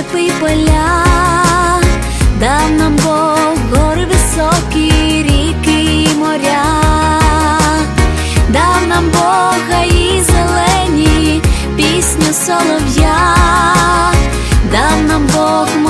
степи і поля, дав нам Бог гори високі, ріки і моря, дав нам Бога і зелені, пісню солов'я, дав нам Бог.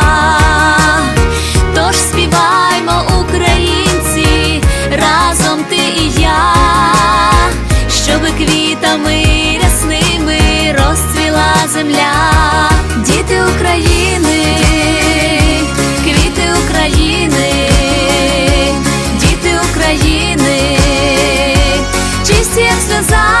всіх сльозах.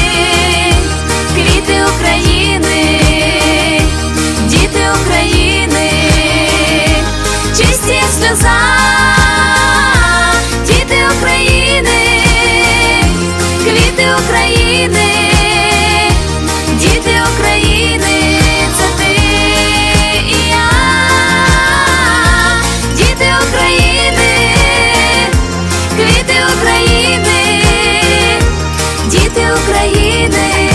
України, діти України.